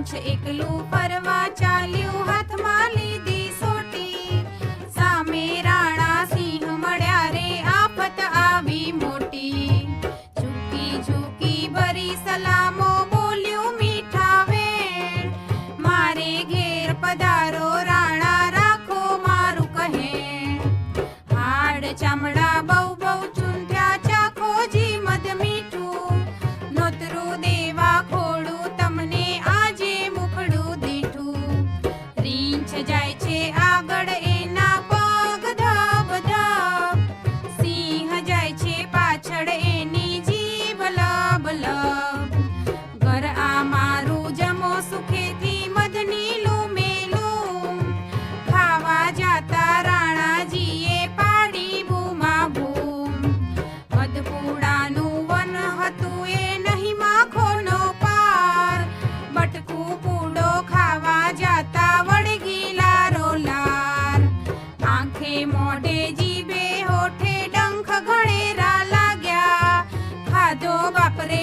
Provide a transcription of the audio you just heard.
પંચ એકલું ફરવા ચાલ્યું, હાથમાં લીધી સોટી. સામે રાણા સિંહ મળ્યા રે, આફત આવી મોટી. ઝૂકી ઝૂકી ભરી સલામો બોલ્યું મીઠા વેણ. મારે ઘેર પધારો કાંઠેથી મધનીલું મેલું ખાવા જાતા રાણાજીએ પાડી બૂમા મધપુડાનું વન હતું એ નહીં માખોનો પાર. બટકું પૂડો ખાવા જાતા વળગીલા રોલાર. આંખે મોઢે જીભે હોઠે ડંખ ઘણેરા લાગ્યા. ખાધો બાપરે